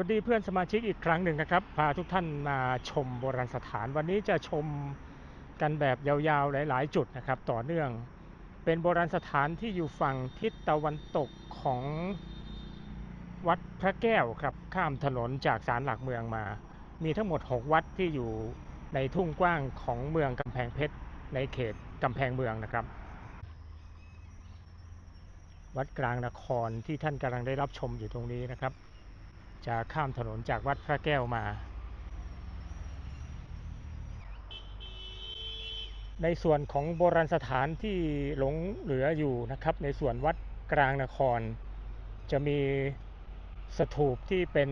วัสดีเพื่อนสมาชิกอีกครั้งหนึ่งนะครับ พาทุกท่านมาชมโบราณสถาน วันนี้จะชมกันแบบยาวๆ หลาย ๆ จุดนะครับ ต่อเนื่อง เป็นโบราณสถานที่อยู่ฝั่งทิศตะวันตกของวัดพระแก้วครับ ข้ามถนนจากศาลหลักเมืองมา มีทั้งหมด 6 วัดที่อยู่ในทุ่งกว้างของเมืองกำแพงเพชร ในเขตกำแพงเมืองนะครับ วัดกลางนครที่ท่านกำลังได้รับชมอยู่ตรงนี้นะครับ จะข้ามถนนจากวัดพระแก้วมา ในส่วนของโบราณสถานที่หลงเหลืออยู่นะครับ ในส่วนวัดกลางนคร จะมีสถูปที่เป็น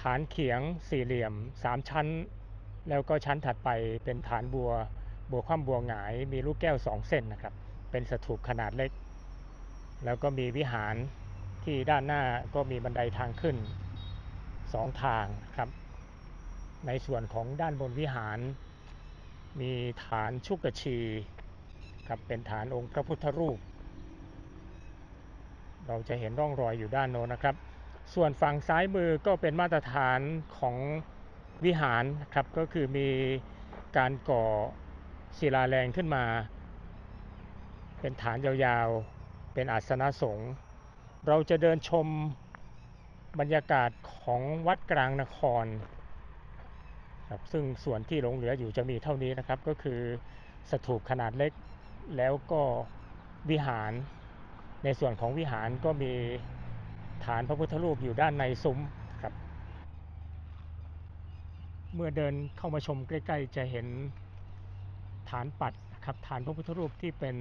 ฐานเขียงสี่เหลี่ยมสามชั้น แล้วก็ชั้นถัดไปเป็นฐานบัวบัวคว่ำบัวหงาย มีลูกแก้วสองเส้นนะครับ เป็นสถูปขนาดเล็ก แล้วก็มีวิหารที่ด้านหน้าก็มีบันไดทางขึ้น สองทางครับ ในส่วนของด้านบนวิหาร มีฐานชุกชีครับเป็นฐานองค์พระพุทธรูป เราจะเห็นร่องรอยอยู่ด้านโน้นนะครับ ส่วนฝั่งซ้ายมือก็เป็นมาตรฐานของวิหารครับก็คือมีการก่อศิลาแรงขึ้นมา เป็นฐานยาวๆ เป็นอาสนะสงฆ์เราจะเดินชม บรรยากาศของวัดกลางนครครับซึ่งส่วนที่หลงเหลืออยู่จะมีเท่านี้นะครับ ก็คือสถูปขนาดเล็กแล้วก็วิหาร ในส่วนของวิหารก็มีฐานพระพุทธรูปอยู่ด้านในซุ้มครับ เมื่อเดินเข้ามาชมใกล้ ๆ จะเห็นฐานปัดครับฐานพระพุทธรูปที่เป็น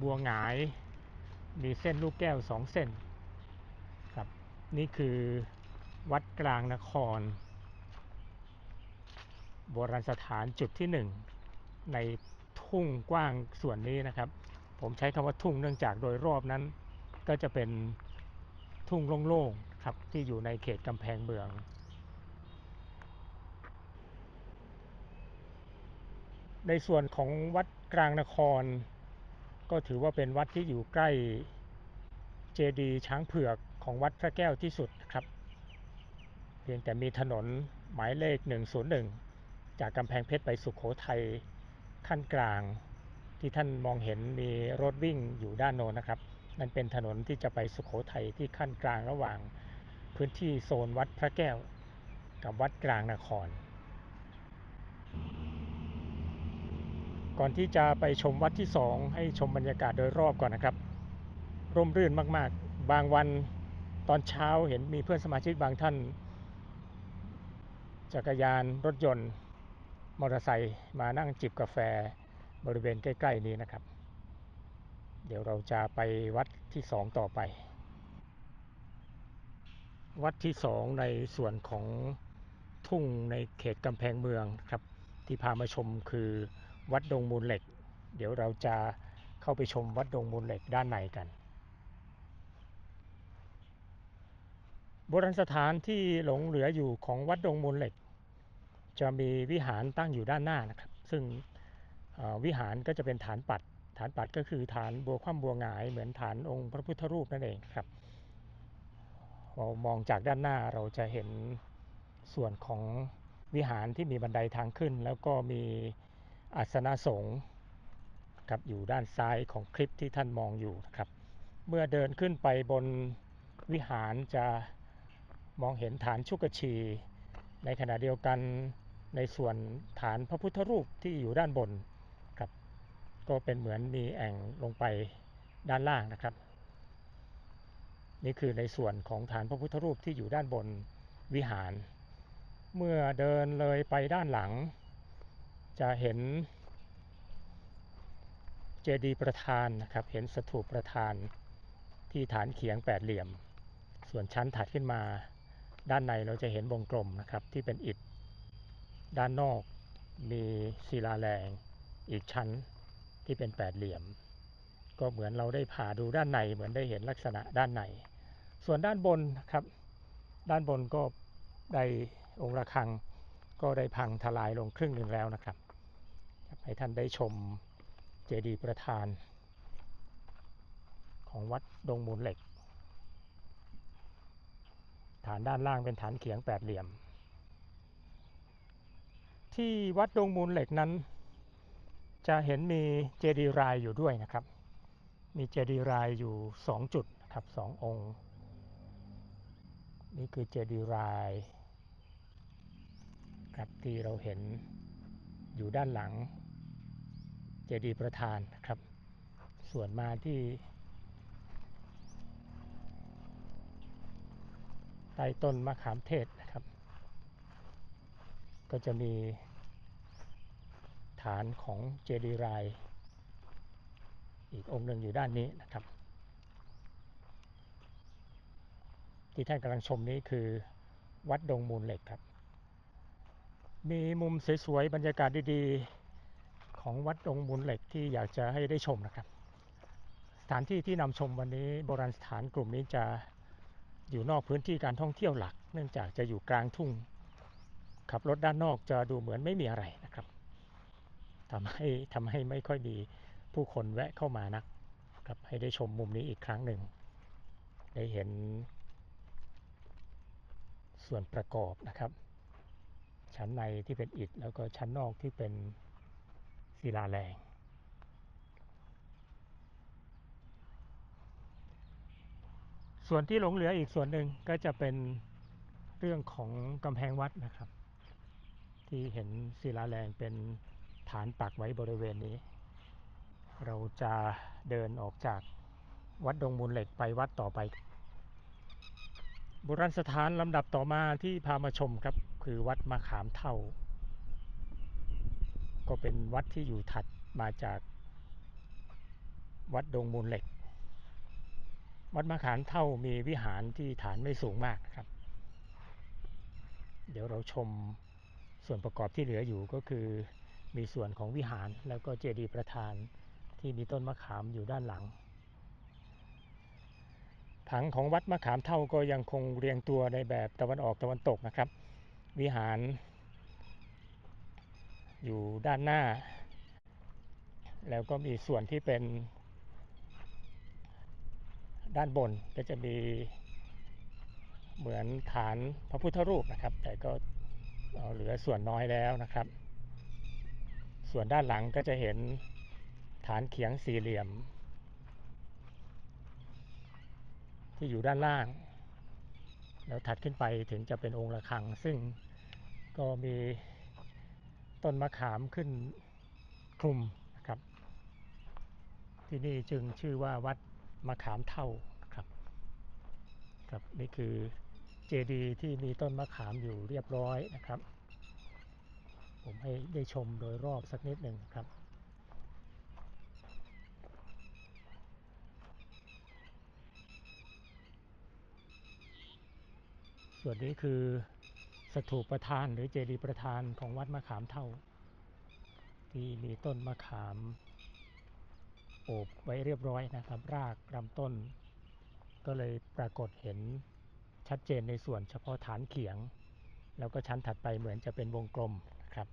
บัวหงาย มีเส้นลูกแก้วสองเส้น นี่คือวัดกลางนคร โบราณสถานจุดที่หนึ่งในทุ่งกว้างส่วนนี้นะครับ ผมใช้คำว่าทุ่งเนื่องจากโดยรอบนั้น ก็จะเป็นทุ่งโล่งๆครับที่อยู่ในเขตกำแพงเมืองในส่วนของวัดกลางนคร ก็ถือว่าเป็นวัดที่อยู่ใกล้เจดีย์ช้างเผือก ของวัดพระแก้วที่สุดครับ เพียงแต่มีถนนหมายเลข 101 จากกำแพงเพชรไปสุขโขทัยขั้นกลาง ที่ท่านมองเห็นมีรถวิ่งอยู่ด้านโน้นนะครับ นั่นเป็นถนนที่จะไปสุขโขทัยที่ขั้นกลางระหว่างพื้นที่โซนวัดพระแก้ว กับวัดกลางนคร ก่อนที่จะไปชมวัดที่ 2 ให้ชมบรรยากาศโดยรอบก่อนนะครับ ร่มรื่นมาก ๆ บางวัน ตอนเช้าเห็นมีเพื่อนสมาชิกบางท่าน จักรยานรถยนต์ มอเตอร์ไซค์มานั่งจิบกาแฟบริเวณใกล้ๆนี้นะครับ เดี๋ยวเราจะไปวัดที่สองต่อไป วัดที่สองในส่วนของทุ่งในเขตกำแพงเมืองครับ ที่พามาชมคือวัดดงมูลเหล็ก เดี๋ยวเราจะเข้าไปชมวัดดงมูลเหล็กด้านในกัน โบราณสถานที่หลงเหลืออยู่ของวัดดงมูลเหล็ก จะมีวิหารตั้งอยู่ด้านหน้านะครับ ซึ่งวิหารก็จะเป็นฐานปัด ฐานปัดก็คือฐานบัวคว่ำบัวหงายเหมือนฐานองค์พระพุทธรูปนั่นเองครับเรามองจากด้านหน้าเราจะเห็นส่วนของวิหารที่มีบันไดทางขึ้น แล้วก็มีอาสนะสงฆ์ครับอยู่ด้านซ้ายของคลิปที่ท่านมองอยู่นะครับ เมื่อเดินขึ้นไปบนวิหารจะ มองเห็นฐานชุกชี ในขณะเดียวกันในส่วนฐานพระพุทธรูปที่อยู่ด้านบนครับก็เป็นเหมือนมีแอ่งลงไปด้านล่างนะครับ นี่คือในส่วนของฐานพระพุทธรูปที่อยู่ด้านบนวิหาร เมื่อเดินเลยไปด้านหลัง จะเห็นเจดีย์ประธานนะครับเห็นสถูปประธานที่ฐานเขียงแปดเหลี่ยม ส่วนชั้นถัดขึ้นมา ด้านในเราจะเห็นวงกลมนะครับที่เป็นอิฐ ด้านนอกมีศิลาแรงอีกชั้นที่เป็นแปดเหลี่ยม ก็เหมือนเราได้ผ่าดูด้านในเหมือนได้เห็นลักษณะด้านใน ส่วนด้านบนครับด้านบนก็ได้องค์ระฆังก็ได้พังทลายลงครึ่งหนึ่งแล้วนะครับ ให้ท่านได้ชมเจดีย์ประธาน ของวัดดงมูลเหล็ก ฐานด้านล่างเป็นฐานเขียงแปดเหลี่ยม ที่วัดดงมูลเหล็กนั้น จะเห็นมีเจดีย์รายอยู่ด้วยนะครับ มีเจดีย์รายอยู่สองจุดนะครับสององค์ นี่คือเจดีย์รายครับที่เราเห็นอยู่ด้านหลังเจดีย์ประธานนะครับ ส่วนมาที่ ใต้ต้นมะขามเทศนะครับ ก็จะมีฐานของเจดีย์รายอีกองค์หนึ่งอยู่ด้านนี้นะครับ ที่ท่านกำลังชมนี้คือวัดดงมูลเหล็กครับ มีมุมสวยๆบรรยากาศดีๆของวัดดงมูลเหล็กที่อยากจะให้ได้ชมนะครับ สถานที่ที่นำชมวันนี้โบราณสถานกลุ่มนี้จะ อยู่นอกพื้นที่การท่องเที่ยวหลัก เนื่องจากจะอยู่กลางทุ่ง ขับรถด้านนอกจะดูเหมือนไม่มีอะไรนะครับทำให้ทำให้ไม่ค่อยมีผู้คนแวะเข้ามานักครับให้ได้ชมมุมนี้อีกครั้งหนึ่ง ได้เห็นส่วนประกอบนะครับ ชั้นในที่เป็นอิฐแล้วก็ชั้นนอกที่เป็นศิลาแรง ส่วนที่หลงเหลืออีกส่วนหนึ่งก็จะเป็นเรื่องของกำแพงวัดนะครับ ที่เห็นศิลาแรงเป็นฐานปักไว้บริเวณนี้ เราจะเดินออกจากวัดดงมูลเหล็กไปวัดต่อไปโบราณสถานลำดับต่อมาที่พามาชมครับ คือวัดมะขามเท่า ก็เป็นวัดที่อยู่ถัดมาจากวัดดงมูลเหล็ก วัดมะขามเท่ามีวิหารที่ฐานไม่สูงมากครับ เดี๋ยวเราชมส่วนประกอบที่เหลืออยู่ก็คือมีส่วนของวิหารแล้วก็เจดีย์ประธานที่มีต้นมะขามอยู่ด้านหลัง ผังของวัดมะขามเท่าก็ยังคงเรียงตัวในแบบตะวันออกตะวันตกนะครับ วิหารอยู่ด้านหน้า แล้วก็มีส่วนที่เป็น ด้านบนก็จะมีเหมือนฐานพระพุทธรูปนะครับ แต่ก็เหลือส่วนน้อยแล้วนะครับ ส่วนด้านหลังก็จะเห็นฐานเขียงสี่เหลี่ยม ที่อยู่ด้านล่าง แล้วถัดขึ้นไปถึงจะเป็นองค์ระฆัง ซึ่งก็มีต้นมะขามขึ้นคลุมนะครับ ที่นี่จึงชื่อว่าวัด มะขามเท่าครับครับนี่คือเจดีย์ที่มีต้นมะขามอยู่เรียบร้อยนะครับ ผมให้ได้ชมโดยรอบสักนิดหนึ่งครับส่วนนี้คือสถูปประธานหรือเจดีย์ประธานของวัดมะขามเท่า ที่มีต้นมะขาม โอบไว้เรียบร้อยนะครับ รากลำต้น ก็เลยปรากฏเห็นชัดเจนในส่วนเฉพาะฐานเขียง แล้วก็ชั้นถัดไปเหมือนจะเป็นวงกลมนะครับ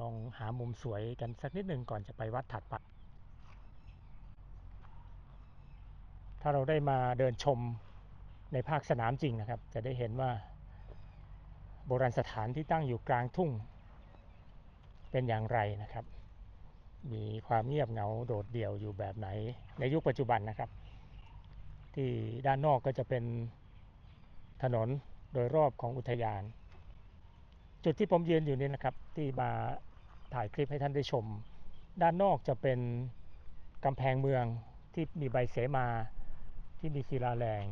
ลองหามุมสวยกันสักนิดหนึ่งก่อนจะไปวัดถัดไปถ้าเราได้มาเดินชมในภาคสนามจริงนะครับ จะได้เห็นว่าโบราณสถานที่ตั้งอยู่กลางทุ่ง เป็นอย่างไรนะครับ มีความเงียบเหงาโดดเดี่ยวอยู่แบบไหน ในยุคปัจจุบันนะครับ ที่ด้านนอกก็จะเป็นถนนโดยรอบของอุทยาน จุดที่ผมยืนอยู่นี่นะครับ ที่มาถ่ายคลิปให้ท่านได้ชม ด้านนอกจะเป็นกำแพงเมืองที่มีใบเสมาที่มีศิลาแรง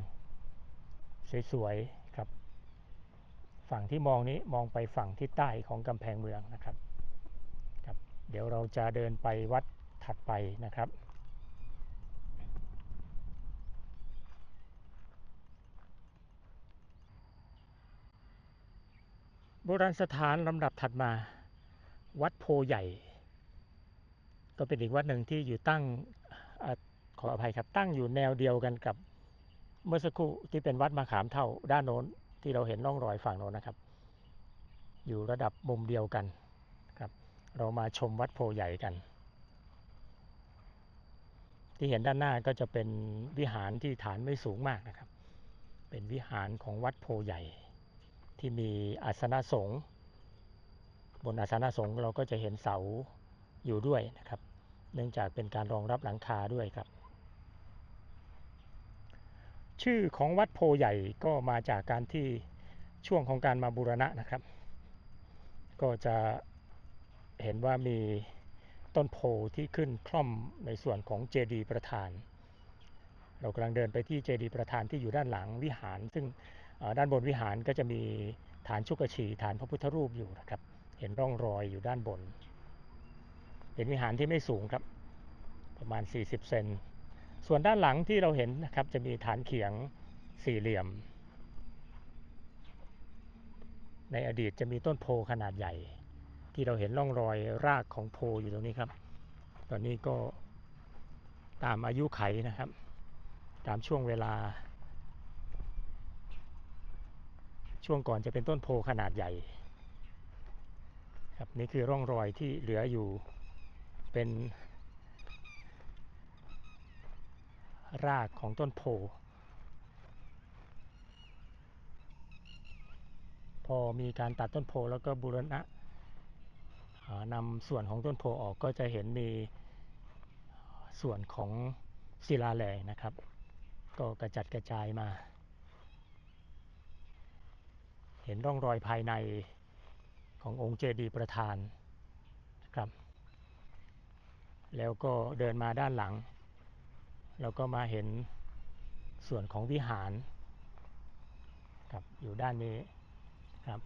สวยๆครับ ฝั่งที่มองนี้มองไปฝั่งที่ใต้ของกำแพงเมืองนะครับครับ เดี๋ยวเราจะเดินไปวัดถัดไปนะครับ โบราณสถานลำดับถัดมา วัดโพใหญ่ ก็เป็นอีกวัดหนึ่งที่อยู่ตั้งอขออภัยครับตั้งอยู่แนวเดียวกันกับเมื่อสักครู่ที่เป็นวัดมาขามเท่าด้านโน้นที่เราเห็นร่องรอยฝั่งโน้นนะครับ อยู่ระดับมุมเดียวกัน เรามาชมวัดโพใหญ่กัน ที่เห็นด้านหน้าก็จะเป็นวิหารที่ฐานไม่สูงมากนะครับ เป็นวิหารของวัดโพใหญ่ ที่มีอาสนะสงฆ์บนอาสนะสงฆ์เราก็จะเห็นเสาอยู่ด้วยนะครับ เนื่องจากเป็นการรองรับหลังคาด้วยครับ ชื่อของวัดโพใหญ่ก็มาจากการที่ช่วงของการมาบูรณะนะครับ ก็จะ เห็นว่ามีต้นโพที่ขึ้นคล่อมในส่วนของเจดีย์ประธาน เรากำลังเดินไปที่เจดีย์ประธานที่อยู่ด้านหลังวิหาร ซึ่งด้านบนวิหารก็จะมีฐานชุกชีฐานพระพุทธรูปอยู่นะครับ เห็นร่องรอยอยู่ด้านบน เป็นวิหารที่ไม่สูงครับ ประมาณ 40 เซนส่วนด้านหลังที่เราเห็นนะครับจะมีฐานเขียงสี่เหลี่ยม ในอดีตจะมีต้นโพขนาดใหญ่ ที่เราเห็นร่องรอยรากของโพอยู่ตรงนี้ครับ ตอนนี้ก็ตามอายุไขนะครับ ตามช่วงเวลา ช่วงก่อนจะเป็นต้นโพขนาดใหญ่ ครับนี่คือร่องรอยที่เหลืออยู่เป็นรากของต้นโพ พอมีการตัดต้นโพแล้วก็บูรณะ นำส่วนของต้นโพออกก็จะเห็นมีส่วนของศิลาแรงนะครับ ก็กระจัดกระจายมา เห็นร่องรอยภายในขององค์เจดีย์ประธานนะครับ แล้วก็เดินมาด้านหลัง เราก็มาเห็นส่วนของวิหารครับอยู่ด้านนี้ครับ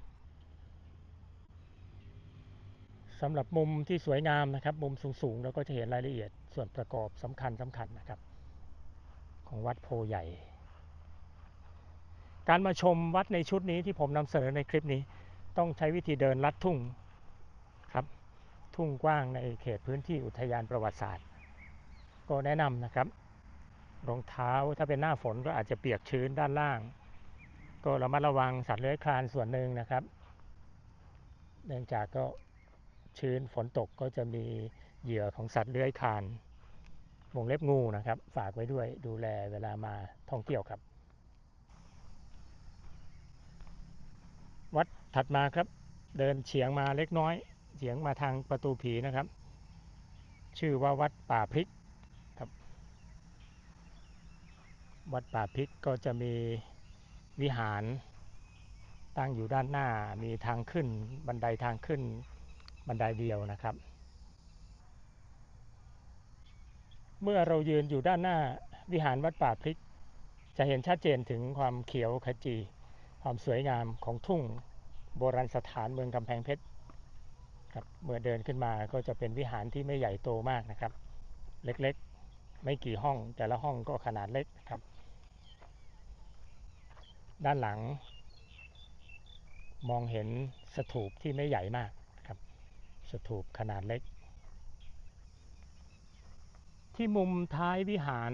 สำหรับมุมที่สวยงามนะครับ มุมสูงๆเราก็จะเห็นรายละเอียดส่วนประกอบสำคัญสำคัญนะครับ ของวัดโพใหญ่ การมาชมวัดในชุดนี้ที่ผมนำเสนอในคลิปนี้ ต้องใช้วิธีเดินลัดทุ่งครับ ทุ่งกว้างในเขตพื้นที่อุทยานประวัติศาสตร์ ก็แนะนำนะครับรองเท้าถ้าเป็นหน้าฝนก็อาจจะเปียกชื้นด้านล่าง ก็ระมัดระวังสัตว์เลื้อยคลานส่วนหนึ่งนะครับ เนื่องจากก็ ชื้นฝนตกก็จะมีเหยื่อของสัตว์เลื้อยคลานวงเล็บงูนะครับ ฝากไว้ด้วยดูแลเวลามาท่องเที่ยวครับ วัดถัดมาครับ เดินเฉียงมาเล็กน้อยเฉียงมาทางประตูผีนะครับ ชื่อว่าวัดป่าพริกครับ วัดป่าพริกก็จะมีวิหารตั้งอยู่ด้านหน้ามีทางขึ้นบันไดทางขึ้น บันไดเดียวนะครับ เมื่อเรายืนอยู่ด้านหน้าวิหารวัดป่าพริก จะเห็นชัดเจนถึงความเขียวขจี ความสวยงามของทุ่งโบราณสถานเมืองกำแพงเพชรครับเมื่อเดินขึ้นมาก็จะเป็นวิหารที่ไม่ใหญ่โตมากนะครับ เล็กๆ ไม่กี่ห้อง แต่ละห้องก็ขนาดเล็กครับ ด้านหลัง มองเห็นสถูปที่ไม่ใหญ่มาก สถูปขนาดเล็ก ที่มุมท้ายวิหาร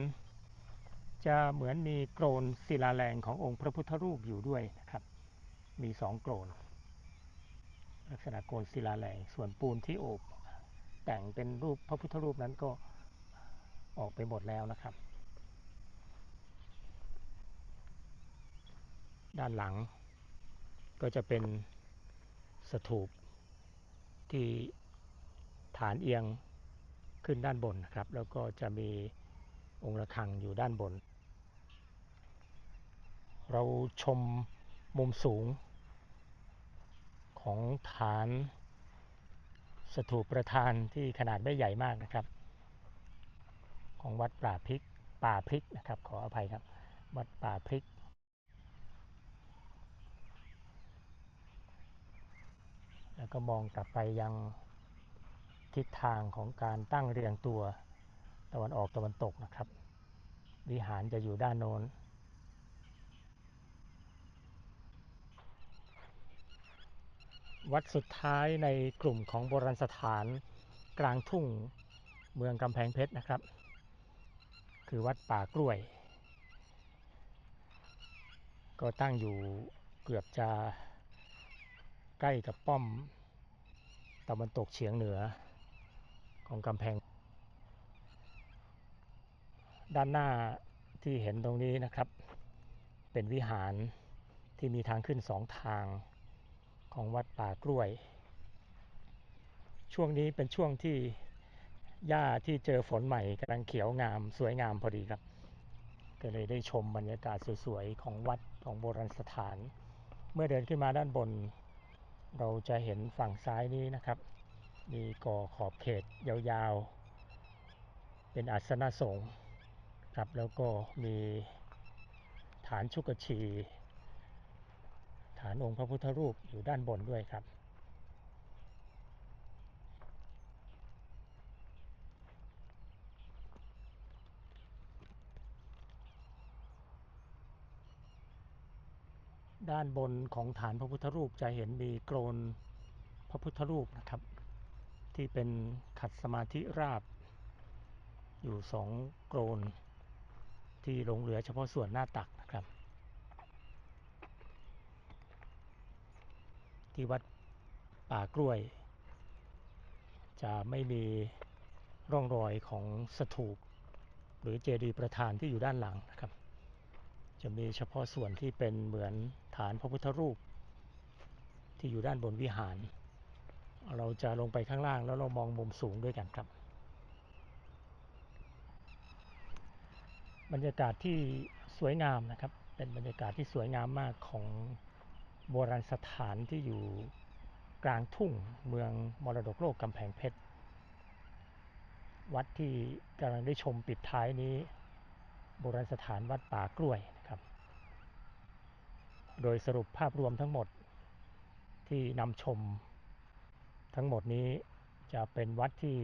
จะเหมือนมีโกรนศิลาแรงขององค์พระพุทธรูปอยู่ด้วยนะครับ มีสองโกรน ลักษณะโกรนศิลาแรงส่วนปูนที่โอบ แต่งเป็นรูปพระพุทธรูปนั้นก็ออกไปหมดแล้วนะครับ ด้านหลังก็จะเป็นสถูป ที่ฐานเอียงขึ้นด้านบนนะครับ แล้วก็จะมีองค์ระฆังอยู่ด้านบน เราชมมุมสูง ของฐานสถูปประธานที่ขนาดไม่ใหญ่มากนะครับ ของวัดป่าพริกป่าพริกนะครับ ขออภัยครับ วัดป่าพริก แล้วก็มองกลับไปยังทิศทางของการตั้งเรียงตัวตะวันออกตะวันตกนะครับ วิหารจะอยู่ด้านโน้น วัดสุดท้ายในกลุ่มของโบราณสถานกลางทุ่งเมืองกำแพงเพชรนะครับ คือวัดป่ากล้วย ก็ตั้งอยู่เกือบจะ ใกล้กับป้อมตะวันตกเฉียงเหนือของกำแพง ด้านหน้าที่เห็นตรงนี้นะครับ เป็นวิหารที่มีทางขึ้นสองทางของวัดป่ากล้วย ช่วงนี้เป็นช่วงที่หญ้าที่เจอฝนใหม่กำลังเขียวงามสวยงามพอดีครับ ก็เลยได้ชมบรรยากาศสวยๆ ของวัดของโบราณสถาน เมื่อเดินขึ้นมาด้านบน เราจะเห็นฝั่งซ้ายนี้นะครับ มีก่อขอบเขตยาวๆ เป็นอาสนะสงฆ์ครับแล้วก็มีฐานชุกชี ฐานองค์พระพุทธรูปอยู่ด้านบนด้วยครับ ด้านบนของฐานพระพุทธรูปจะเห็นมีโกรนพระพุทธรูปนะครับ ที่เป็นขัดสมาธิราบ อยู่สองโกรนที่หลงเหลือเฉพาะส่วนหน้าตักนะครับ ที่วัดป่ากล้วย จะไม่มีร่องรอยของสถูป หรือเจดีย์ประธานที่อยู่ด้านหลังนะครับ จะมีเฉพาะส่วนที่เป็นเหมือน ฐานพระพุทธรูป ที่อยู่ด้านบนวิหาร เราจะลงไปข้างล่างแล้วเรามองมุมสูงด้วยกันครับ บรรยากาศที่สวยงามนะครับ เป็นบรรยากาศที่สวยงามมากของโบราณสถานที่อยู่กลางทุ่งเมืองมรดกโลกกำแพงเพชร วัดที่กำลังได้ชมปิดท้ายนี้ โบราณสถานวัดป่ากล้วยนะครับ โดยสรุปภาพรวมทั้งหมดที่นำชม ทั้งหมดนี้จะเป็นวัดที่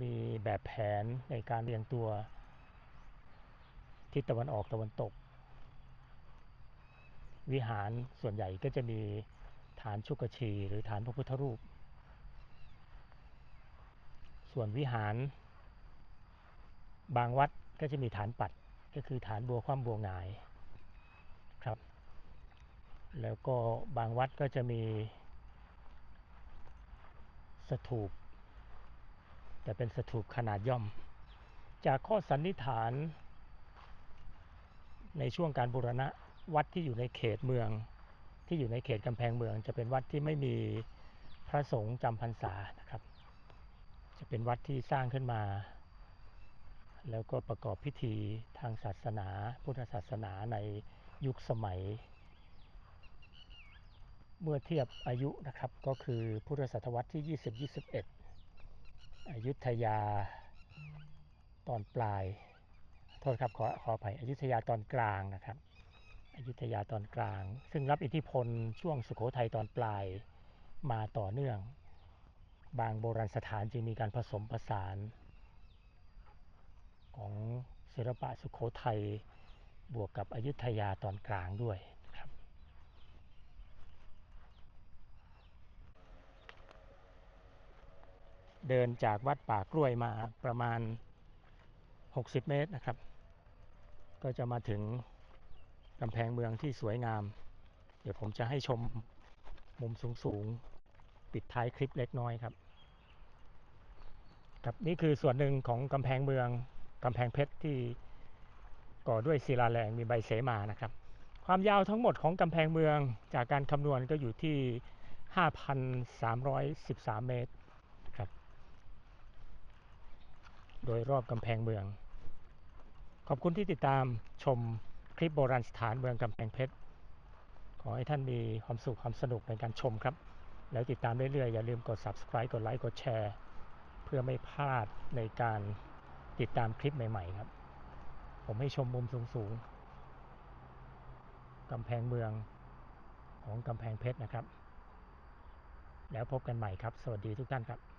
มีแบบแผนในการเรียงตัวทิศตะวันออกตะวันตก วิหารส่วนใหญ่ก็จะมีฐานชุกชีหรือฐานพระพุทธรูป ส่วนวิหาร บางวัดก็จะมีฐานปัดก็คือฐานบัวคว่ำบัวหงายครับ แล้วก็บางวัดก็จะมีสถูป แต่เป็นสถูปขนาดย่อม จากข้อสันนิษฐานในช่วงการบูรณะวัดที่อยู่ในเขตเมือง ที่อยู่ในเขตกำแพงเมือง จะเป็นวัดที่ไม่มีพระสงฆ์จำพรรษานะครับ จะเป็นวัดที่สร้างขึ้นมา แล้วก็ประกอบพิธีทางศาสนา พุทธศาสนาในยุคสมัย เมื่อเทียบอายุนะครับก็คือพุทธศตวรรษที่ 20-21 อยุธยาตอนปลาย โทษครับขอขออภัยอยุธยาตอนกลางนะครับอยุธยาตอนกลาง ซึ่งรับอิทธิพลช่วงสุโขทัยตอนปลายมาต่อเนื่อง บางโบราณสถานจึงมีการผสมผสาน ของศิลปะสุโขทัยบวกกับอยุธยาตอนกลางด้วยครับ เดินจากวัดป่ากล้วยมาประมาณ 60 เมตรนะครับ ก็จะมาถึงกำแพงเมืองที่สวยงาม เดี๋ยวผมจะให้ชมมุมสูงๆ ปิดท้ายคลิปเล็กน้อยครับ ครับนี่คือส่วนหนึ่งของกำแพงเมืองกำแพงเพชรที่ก่อด้วยศิลาแรงมีใบเสมานะครับ ความยาวทั้งหมดของกำแพงเมืองจากการคำนวณก็อยู่ที่ 5,313 เมตรครับ โดยรอบกำแพงเมือง ขอบคุณที่ติดตามชมคลิปโบราณสถานเมืองกำแพงเพชร ขอให้ท่านมีความสุขความสนุกในการชมครับ แล้วติดตามเรื่อยๆ อย่าลืมกด subscribe กดไลค์กดแชร์ เพื่อไม่พลาดในการติดตามคลิปใหม่ ๆ ครับ ผมให้ชมมุมสูงๆกำแพงเมืองของกำแพงเพชรนะครับ แล้วพบกันใหม่ครับ สวัสดีทุกท่านครับ